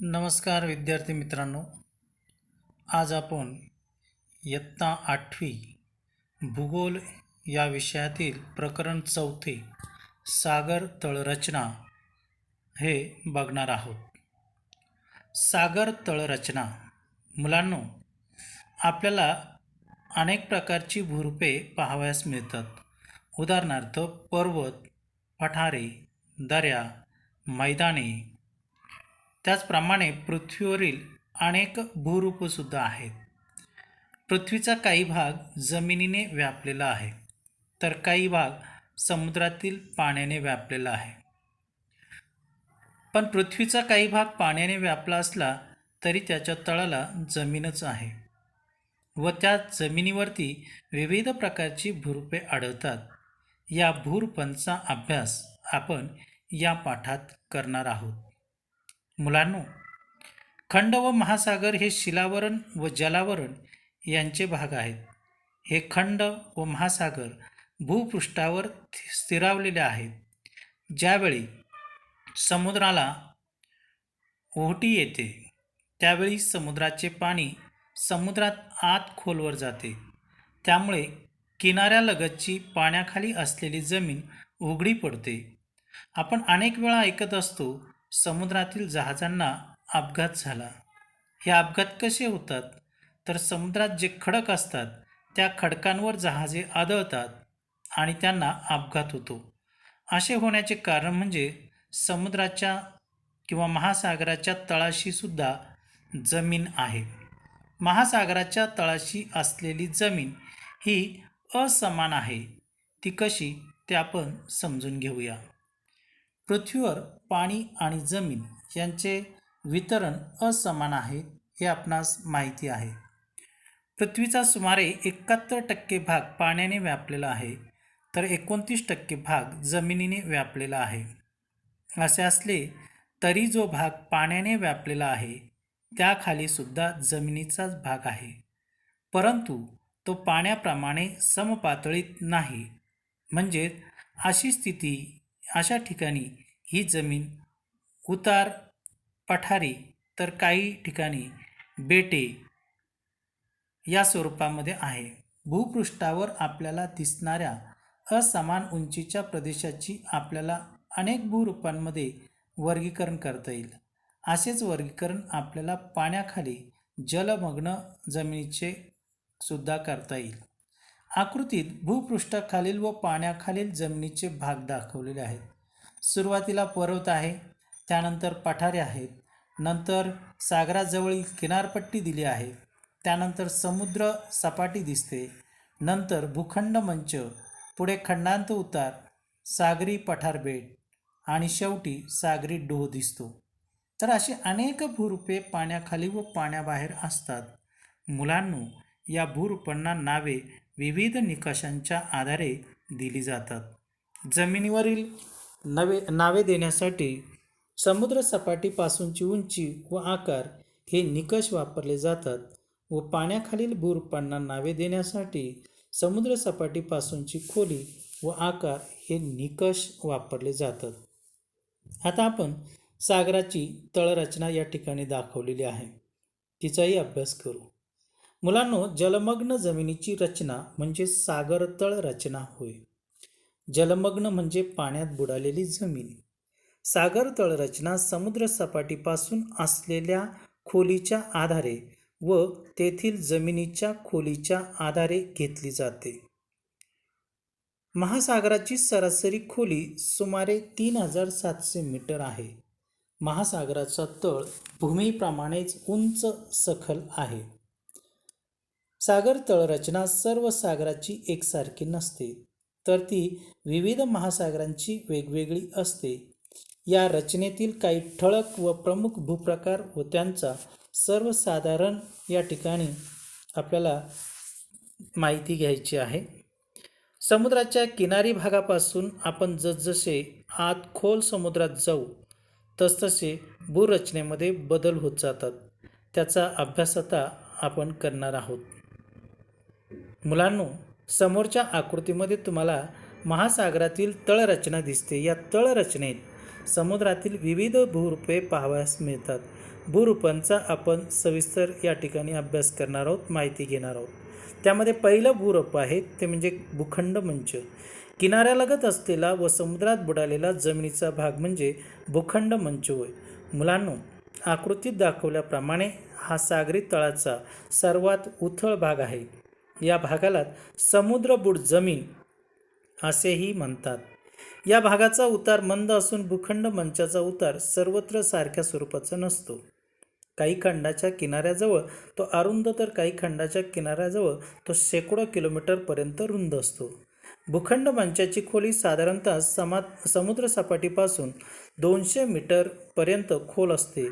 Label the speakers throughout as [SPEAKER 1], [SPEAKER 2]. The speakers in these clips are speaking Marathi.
[SPEAKER 1] नमस्कार विद्यार्थी मित्रांनो. आज आपण इयत्ता आठवी भूगोल या विषयातील प्रकरण चौथे सागर तळरचना हे बघणार आहोत. सागर तळरचना. मुलांनो आपल्याला अनेक प्रकारची भूरूपे पाहावयास मिळतात. उदाहरणार्थ पर्वत पठारे दऱ्या मैदाने त्याचप्रमाणे पृथ्वीवरील अनेक भूरूपसुद्धा आहेत. पृथ्वीचा काही भाग जमिनीने व्यापलेला आहे तर काही भाग समुद्रातील पाण्याने व्यापलेला आहे. पण पृथ्वीचा काही भाग पाण्याने व्यापला असला तरी त्याच्या तळाला जमीनच आहे व त्या जमिनीवरती विविध प्रकारची भूरूपे आढळतात. या भूरूपांचा अभ्यास आपण या पाठात करणार आहोत. मुलांनो खंड व महासागर हे शिलावरण व जलावरण यांचे भाग आहेत. हे खंड व महासागर भूपृष्ठावर स्थिरावलेले आहेत. ज्यावेळी समुद्राला ओहटी येते त्यावेळी समुद्राचे पाणी समुद्रात आत खोलवर जाते. त्यामुळे किनाऱ्यालगतची पाण्याखाली असलेली जमीन उघडी पडते. आपण अनेक वेळा ऐकत असतो समुद्रातील जहाजांना अपघात झाला. हे अपघात कसे होतात? तर समुद्रात जे खडक असतात त्या खडकांवर जहाजे आदळतात आणि त्यांना अपघात होतो. असे होण्याचे कारण म्हणजे समुद्राच्या किंवा महासागराच्या तळाशीसुद्धा जमीन आहे. महासागराच्या तळाशी असलेली जमीन ही असमान आहे. ती कशी? ते आपण समजून घेऊया. पृथ्वीवर पाणी आणि जमीन यांचे वितरण असमान आहे हे आपणास माहिती आहे. पृथ्वीचा सुमारे एकाहत्तर टक्के भाग पाण्याने व्यापलेला आहे तर एकोणतीस टक्के भाग जमिनीने व्यापलेला आहे. असे असले तरी जो भाग पाण्याने व्यापलेला आहे त्याखालीसुद्धा जमिनीचाच भाग आहे. परंतु तो पाण्याप्रमाणे समपातळीत नाही. म्हणजे अशी स्थिती अशा ठिकाणी ही जमीन उतार पठारी तर काही ठिकाणी बेटे या स्वरूपामध्ये आहे. भूपृष्ठावर आपल्याला दिसणाऱ्या असमान उंचीच्या प्रदेशाची आपल्याला अनेक भूरूपांमध्ये वर्गीकरण करता येईल. असेच वर्गीकरण आपल्याला पाण्याखाली जलमग्न जमिनीचे सुद्धा करता येईल. आकृतीत भूपृष्ठाखालील व पाण्याखालील जमिनीचे भाग दाखवलेले आहेत. सुरुवातीला पर्वत आहे त्यानंतर पठारे आहेत नंतर सागराजवळील किनारपट्टी दिली आहे त्यानंतर समुद्र सपाटी दिसते नंतर भूखंड मंच पुढे खंडांत उतार सागरी पठारबेट आणि शेवटी सागरी डोह दिसतो. तर अशी अनेक भूरूपे पाण्याखाली व पाण्याबाहेर असतात. मुलांनो या भूरूपांना नावे विविध निकषांच्या आधारे दिली जातात. जमिनीवरील नवे नावे देण्यासाठी समुद्रसपाटीपासूनची उंची व आकार हे निकष वापरले जातात व पाण्याखालील भूरूपांना नावे देण्यासाठी समुद्रसपाटीपासूनची खोली व आकार हे निकष वापरले जातात. आता आपण सागराची तळरचना या ठिकाणी दाखवलेली आहे. तिचाही अभ्यास करू. मुलांनो जलमग्न जमिनीची रचना म्हणजे सागर तळ रचना होय. जलमग्न म्हणजे पाण्यात बुडालेली जमीन. सागर तळरचना समुद्र सपाटीपासून असलेल्या खोलीच्या आधारे व तेथील जमिनीच्या खोलीच्या आधारे घेतली जाते. महासागराची सरासरी खोली सुमारे तीन हजार सातशे मीटर आहे. महासागराचा तळ भूमीप्रमाणेच उंच सखल आहे. सागर तळरचना सर्व सागराची एकसारखी नसते. तर ती विविध महासागरांची वेगवेगळी असते. या रचनेतील काही ठळक व प्रमुख भूप्रकार व त्यांचा सर्वसाधारण या ठिकाणी आपल्याला माहिती घ्यायची आहे. समुद्राच्या किनारी भागापासून आपण जसजसे आत खोल समुद्रात जाऊ तसतसे भूरचनेमध्ये बदल होत जातात. त्याचा अभ्यास आता आपण करणार आहोत. मुलांनो समोरच्या आकृतीमध्ये तुम्हाला महासागरातील तळरचना दिसते. या तळरचनेत समुद्रातील विविध भूरूपे पाहावयास मिळतात. भूरूपांचा आपण सविस्तर या ठिकाणी अभ्यास करणार आहोत माहिती घेणार आहोत. त्यामध्ये पहिलं भूरूप आहे ते म्हणजे भूखंड मंच. किनाऱ्यालगत असलेला व समुद्रात बुडालेला जमिनीचा भाग म्हणजे भूखंड मंच होय. मुलांनो आकृतीत दाखवल्याप्रमाणे हा सागरी तळाचा सर्वात उथळ भाग आहे. या भागाला समुद्रबुड जमीन असेही म्हणतात. या भागाचा उतार मंद असून भूखंड मंचाचा उतार सर्वत्र सारख्या स्वरूपाचा नसतो. काही खंडाच्या किनाऱ्याजवळ तो अरुंद तर काही खंडाच्या किनाऱ्याजवळ तो शेकडो किलोमीटरपर्यंत रुंद असतो. भूखंड मंचाची खोली साधारणतः समा समुद्रसपाटीपासून दोनशे मीटरपर्यंत खोल असते.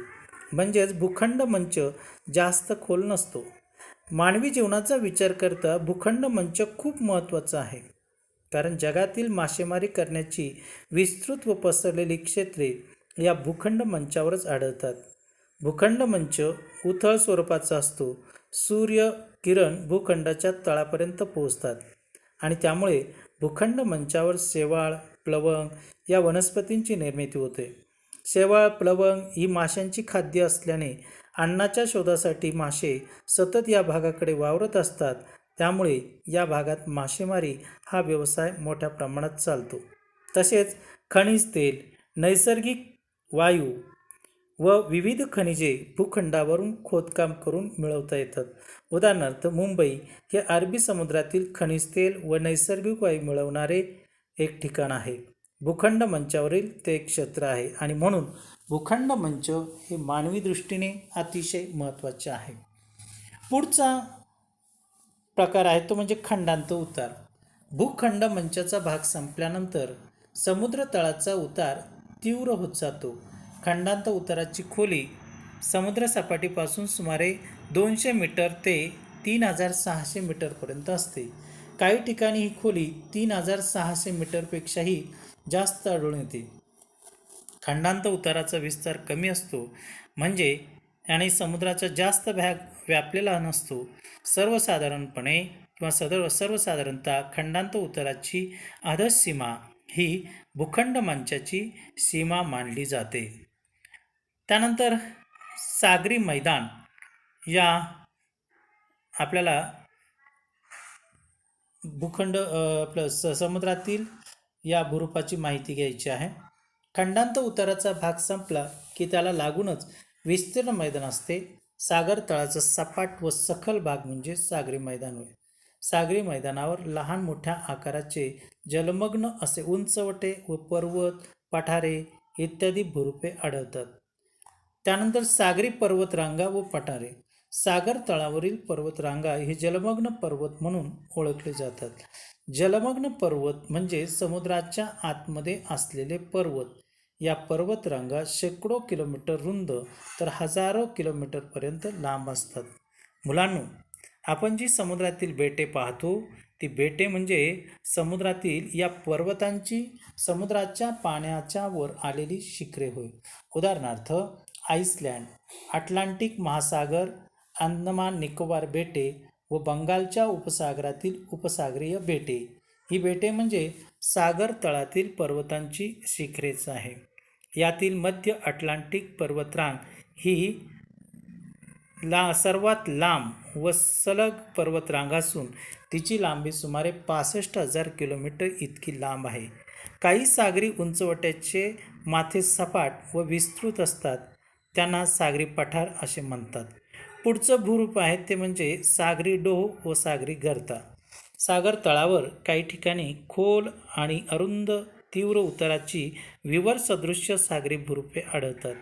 [SPEAKER 1] म्हणजेच भूखंड मंच जास्त खोल नसतो. मानवी जीवनाचा विचार करता भूखंड मंच खूप महत्त्वाचा आहे. कारण जगातील मासेमारी करण्याची विस्तृत व पसरलेली क्षेत्रे या भूखंड मंचावरच आढळतात. भूखंड मंच उथळ स्वरूपाचा असतो. सूर्य किरण भूखंडाच्या तळापर्यंत पोहोचतात. आणि त्यामुळे भूखंड मंचावर शेवाळ प्लवंग या वनस्पतींची निर्मिती होते. शेवाळ प्लवंग ही माशांची खाद्य असल्याने अन्नाच्या शोधासाठी मासे सतत या भागाकडे वावरत असतात. त्यामुळे या भागात मासेमारी हा व्यवसाय मोठ्या प्रमाणात चालतो. तसेच खनिज तेल नैसर्गिक वायू व विविध खनिजे भूखंडावरून खोदकाम करून मिळवता येतात. उदाहरणार्थ मुंबई हे अरबी समुद्रातील खनिज तेल व नैसर्गिक वायू मिळवणारे एक ठिकाण आहे. भूखंड मंचावरील ते एक क्षेत्र आहे आणि म्हणून भूखंड मंच हे मानवी दृष्टीने अतिशय महत्त्वाचे आहे. पुढचा प्रकार आहे तो म्हणजे खंडांत उतार. भूखंड मंचाचा भाग संपल्यानंतर समुद्र तळाचा उतार तीव्र होत जातो. खंडांत उताराची खोली समुद्रसपाटीपासून सुमारे दोनशे मीटर ते तीन हजार सहाशे मीटरपर्यंत असते. काही ठिकाणी ही खोली तीन हजार सहाशे मीटरपेक्षाही जास्त आढळून येते. खंडांत उताराचा विस्तार कमी असतो. म्हणजे आणि समुद्राचा जास्त भाग व्यापलेला नसतो. सर्वसाधारणपणे किंवा सदर सर्वसाधारणतः खंडांत उताराची आदर्श सीमा ही भूखंड मंचाची सीमा मानली जाते. त्यानंतर सागरी मैदान या आपल्याला भूखंड आपलं स समुद्रातील या भुरुपाची माहिती घ्यायची आहे. खंडांत उताराचा भाग संपला की त्याला लागूनच विस्तीर्ण मैदान असते. सागर तळाचा सपाट व सखल भाग म्हणजे सागरी मैदान होय. सागरी मैदानावर लहान मोठ्या आकाराचे जलमग्न असे उंचवटे व पर्वत पठारे इत्यादी भुरुपे आढळतात. त्यानंतर सागरी पर्वतरांगा व पठारे. सागर तळावरील पर्वतरांगा हे जलमग्न पर्वत म्हणून ओळखले जातात. जलमग्न पर्वत म्हणजे समुद्राच्या आतमध्ये असलेले पर्वत. या पर्वतरांगा शेकडो किलोमीटर रुंद तर हजारो किलोमीटरपर्यंत लांब असतात. मुलांनो आपण जी समुद्रातील बेटे पाहतो ती बेटे म्हणजे समुद्रातील या पर्वतांची समुद्राच्या पाण्याच्या वर आलेली शिखरे होय. उदाहरणार्थ आईसलँड अटलांटिक महासागर अंदमान निकोबार बेटे व बंगालच्या उपसागरातील उपसागरीय बेटे. ही बेटे म्हणजे सागर तळातील पर्वतांची शिखरेच आहे. यातील मध्य अटलांटिक पर्वतरांग ही ला सर्वात लांब व सलग पर्वतरांग असून तिची लांबी सुमारे पासष्ट हजार किलोमीटर इतकी लांब आहे. काही सागरी उंचवट्याचे माथे सपाट व विस्तृत असतात. त्यांना सागरी पठार असे म्हणतात. पुढचं भूरूप आहे ते म्हणजे सागरी डोह व सागरी गर्ता सागर तळावर काही ठिकाणी खोल आणि अरुंद तीव्र उताराची विवर सदृश्य सागरी भूरूपे आढळतात.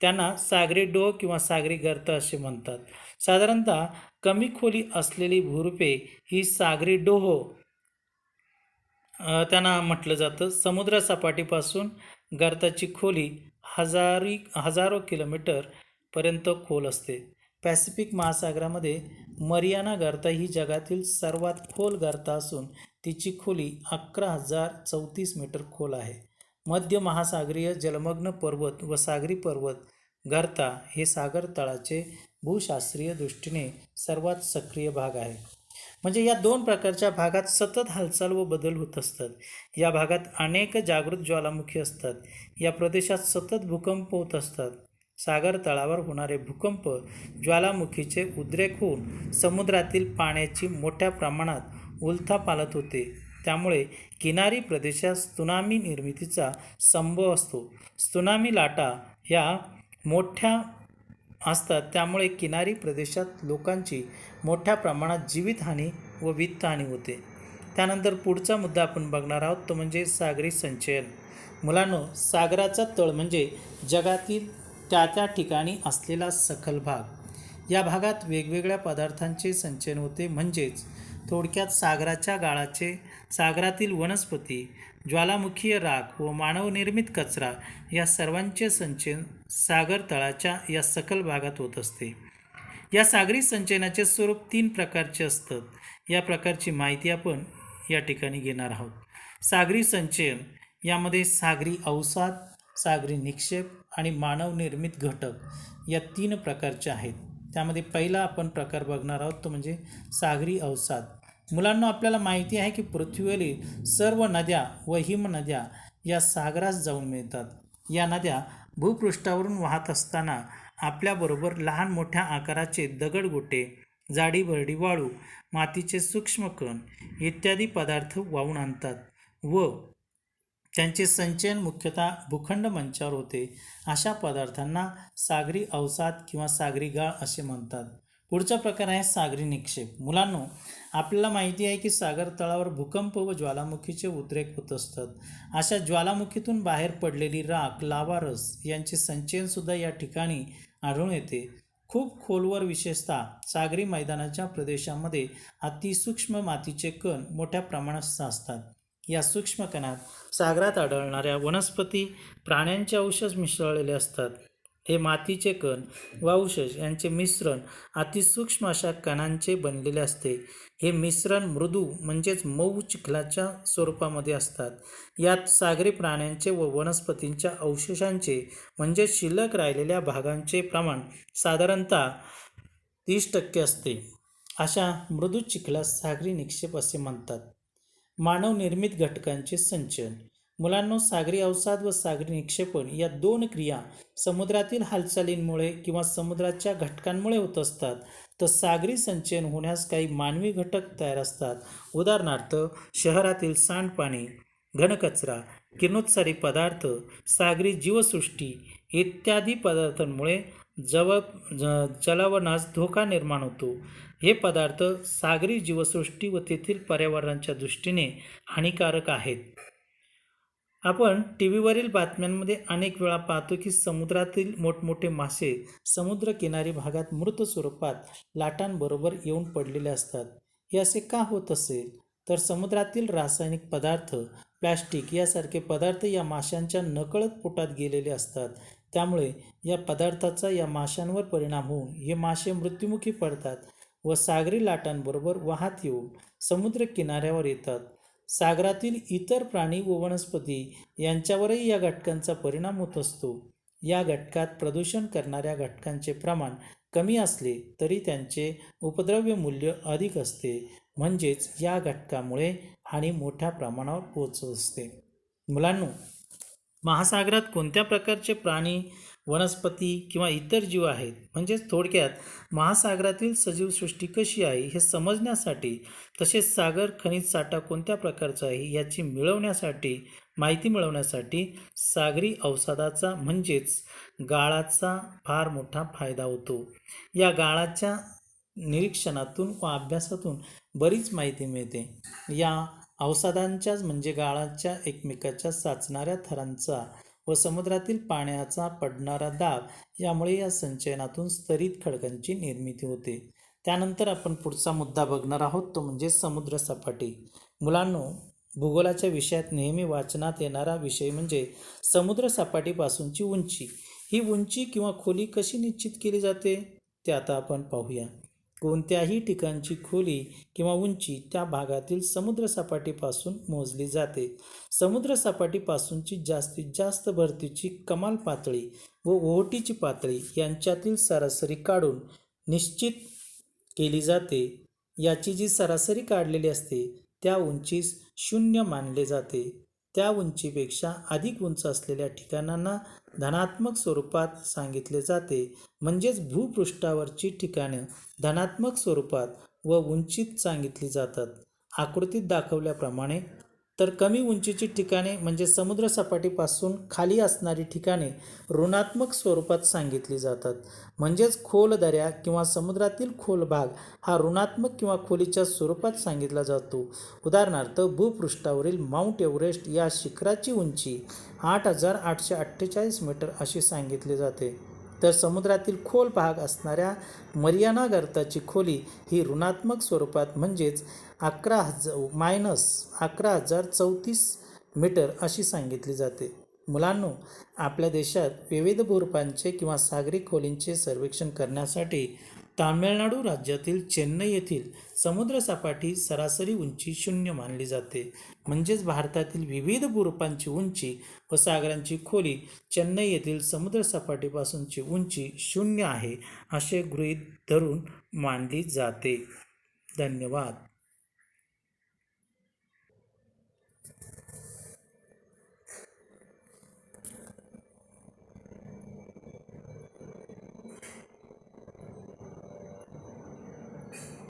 [SPEAKER 1] त्यांना सागरी डोह किंवा सागरी गर्त असे म्हणतात. साधारणतः कमी खोली असलेली भूरूपे ही सागरी डोह त्यांना म्हटलं जातं. समुद्रसपाटीपासून गर्ताची खोली हजारी हजारो किलोमीटरपर्यंत खोल असते. पॅसिफिक महासागरामध्ये मरियाना गर्ता ही जगातील सर्वात खोल गर्ता असून तिची खोली अकरा हजार चौतीस मीटर खोल आहे. मध्य महासागरीय जलमग्न पर्वत व सागरी पर्वत गर्ता हे सागर तळाचे भूशास्त्रीय दृष्टीने सर्वात सक्रिय भाग आहे. म्हणजे या दोन प्रकारच्या भागात सतत हालचाल व बदल होत असतात. या भागात अनेक जागृत ज्वालामुखी असतात. या प्रदेशात सतत भूकंप होत असतात. सागर तळावर होणारे भूकंप ज्वालामुखीचे उद्रेक होऊन समुद्रातील पाण्याची मोठ्या प्रमाणात उलथापालत होते. त्यामुळे किनारी प्रदेशात त्सुनामी निर्मितीचा संभव असतो. त्सुनामी लाटा ह्या मोठ्या असतात. त्यामुळे किनारी प्रदेशात लोकांची मोठ्या प्रमाणात जीवितहानी व वित्तहानी होते. त्यानंतर पुढचा मुद्दा आपण बघणार आहोत तो म्हणजे सागरी संचयन. मुलांनो सागराचा तळ म्हणजे जगातील त्या त्या ठिकाणी असलेला सखल भाग. या भागात वेगवेगळ्या पदार्थांचे संचयन होते. म्हणजेच थोडक्यात सागराच्या गाळाचे सागरातील वनस्पती ज्वालामुखीय राख व मानवनिर्मित कचरा या सर्वांचे संचयन सागर तळाच्या या सखल भागात होत असते. या सागरी संचयनाचे स्वरूप तीन प्रकारचे असतात. या प्रकारची माहिती आपण या ठिकाणी घेणार आहोत. सागरी संचयन यामध्ये सागरी अवसाद सागरी निक्षेप आणि मानवनिर्मित घटक या तीन प्रकारचे आहेत. त्यामध्ये पहिला आपण प्रकार बघणार आहोत तो म्हणजे सागरी अवसाद. मुलांना आपल्याला माहिती आहे की पृथ्वीवरील सर्व नद्या व हिमनद्या या सागरास जाऊन मिळतात. या नद्या भूपृष्ठावरून वाहत असताना आपल्याबरोबर लहान मोठ्या आकाराचे दगडगोटे जाडीभरडी वाळू मातीचे सूक्ष्म कण इत्यादी पदार्थ वाहून आणतात व त्यांचे संचयन मुख्यतः भूखंड मंचावर होते. अशा पदार्थांना सागरी अवसाद किंवा सागरी गाळ असे म्हणतात. पुढचा प्रकार आहे सागरी निक्षेप. मुलांनो आपल्याला माहिती आहे की सागर तळावर भूकंप व ज्वालामुखीचे उद्रेक होत असतात. अशा ज्वालामुखीतून बाहेर पडलेली राख लावा रस यांचे संचयनसुद्धा या ठिकाणी आढळून येते. खूप खोलवर विशेषतः सागरी मैदानाच्या प्रदेशामध्ये अतिसूक्ष्म मातीचे कण मोठ्या प्रमाणात साचतात. या सूक्ष्म कणात सागरात आढळणाऱ्या वनस्पती प्राण्यांचे अवशेष मिसळलेले असतात. हे मातीचे कण व अवशेष यांचे मिश्रण अतिसूक्ष्म अशा कणांचे बनलेले असते. हे मिश्रण मृदू म्हणजेच मऊ चिखलाच्या स्वरूपामध्ये असतात. यात सागरी प्राण्यांचे व वनस्पतींच्या अवशेषांचे म्हणजे शिल्लक राहिलेल्या भागांचे प्रमाण साधारणतः तीस टक्के असते. अशा मृदू चिखलास सागरी निक्षेप असे म्हणतात. मानवनिर्मित घटकांचे संचयन. मुलांनो सागरी अवसाद व सागरी निक्षेपण या दोन क्रिया समुद्रातील हालचालींमुळे किंवा समुद्राच्या घटकांमुळे होत असतात. तर सागरी संचयन होण्यास काही मानवी घटक तयार असतात. उदाहरणार्थ शहरातील सांडपाणी घनकचरा किरणोत्सारी पदार्थ सागरी जीवसृष्टी इत्यादी पदार्थांमुळे जव ज जलावणास धोका निर्माण होतो. हे पदार्थ सागरी जीवसृष्टी व तेथील पर्यावरणाच्या दृष्टीने हानिकारक आहेत. आपण टी व्हीवरील बातम्यांमध्ये अनेक वेळा पाहतो की समुद्रातील मोठमोठे मासे समुद्रकिनारी भागात मृत स्वरूपात लाटांबरोबर येऊन पडलेले असतात. हे असे का होत असेल? तर समुद्रातील रासायनिक पदार्थ प्लॅस्टिक यासारखे पदार्थ या माशांच्या नकळत पोटात गेलेले असतात. त्यामुळे या पदार्थाचा या माशांवर परिणाम होऊन हे मासे मृत्युमुखी पडतात व सागरी लाटांबरोबर वाहत येऊन समुद्र किनाऱ्यावर येतात. सागरातील इतर प्राणी व वनस्पती यांच्यावरही या घटकांचा परिणाम होत असतो. या घटकात प्रदूषण करणाऱ्या घटकांचे प्रमाण कमी असले तरी त्यांचे उपद्रव्य मूल्य अधिक असते. म्हणजेच या घटकामुळे हानी मोठ्या प्रमाणावर पोहोचत. असते मुलांनो महासागरात कोणत्या प्रकारचे प्राणी वनस्पती किंवा इतर जीव आहेत? म्हणजेच थोडक्यात महासागरातील सजीवसृष्टी कशी आहे हे समजण्यासाठी तसेच सागर खनिज साठा कोणत्या प्रकारचा आहे याची मिळवण्यासाठी माहिती मिळवण्यासाठी सागरी अवसादाचा म्हणजेच गाळाचा फार मोठा फायदा होतो. या गाळाच्या निरीक्षणातून व अभ्यासातून बरीच माहिती मिळते. या अवसादांच्याच म्हणजे गाळाच्या एकमेकाच्या साचणाऱ्या थरांचा व समुद्रातील पाण्याचा पडणारा दाब यामुळे या संचयनातून स्तरित खडकांची निर्मिती होते. त्यानंतर आपण पुढचा मुद्दा बघणार आहोत तो म्हणजे समुद्र सपाटी. मुलांनो भूगोलाच्या विषयात नेहमी वाचनात येणारा विषय म्हणजे समुद्र सपाटीपासूनची उंची. ही उंची किंवा खोली कशी निश्चित केली जाते? ते आता आपण पाहूया. कोणत्याही ठिकाणची खोली किंवा उंची त्या भागातील समुद्रसपाटीपासून मोजली जाते. समुद्रसपाटीपासूनची जास्तीत जास्त भरतीची कमाल पातळी व ओहोटीची पातळी यांच्यातील सरासरी काढून निश्चित केली जाते. याची जी सरासरी काढलेली असते त्या उंचीस शून्य मानले जाते. त्या उंचीपेक्षा अधिक उंच असलेल्या ठिकाणांना धनात्मक स्वरूपात सांगितले जाते. म्हणजेच भूपृष्ठावरची ठिकाणं धनात्मक स्वरूपात व उंचीत सांगितली जातात. आकृतीत दाखवल्याप्रमाणे तर कमी उंचीची ठिकाणे म्हणजे समुद्रसपाटीपासून खाली असणारी ठिकाणे ऋणात्मक स्वरूपात सांगितली जातात. म्हणजेच खोल दऱ्या किंवा समुद्रातील खोल भाग हा ऋणात्मक किंवा खोलीच्या स्वरूपात सांगितला जातो. उदाहरणार्थ भूपृष्ठावरील माउंट एव्हरेस्ट या शिखराची उंची आठ हजार आठशे अठ्ठेचाळीस मीटर अशी सांगितली जाते. तर समुद्रातील खोल भाग असणाऱ्या मरियाना गर्ताची खोली ही ऋणात्मक स्वरूपात म्हणजेच अकरा हजार मायनस अकरा हजार चौतीस मीटर अशी सांगितली जाते. मुलांनो आपल्या देशात विविध भूरूपांचे किंवा सागरी खोलींचे सर्वेक्षण करण्यासाठी तामिळनाडू राज्यातील चेन्नई येथील समुद्रसपाटी सरासरी उंची शून्य मानली जाते. म्हणजेच भारतातील विविध भूरूपांची उंची व सागरांची खोली चेन्नई येथील समुद्रसपाटीपासूनची उंची शून्य आहे असे गृहीत धरून मानली जाते. धन्यवाद.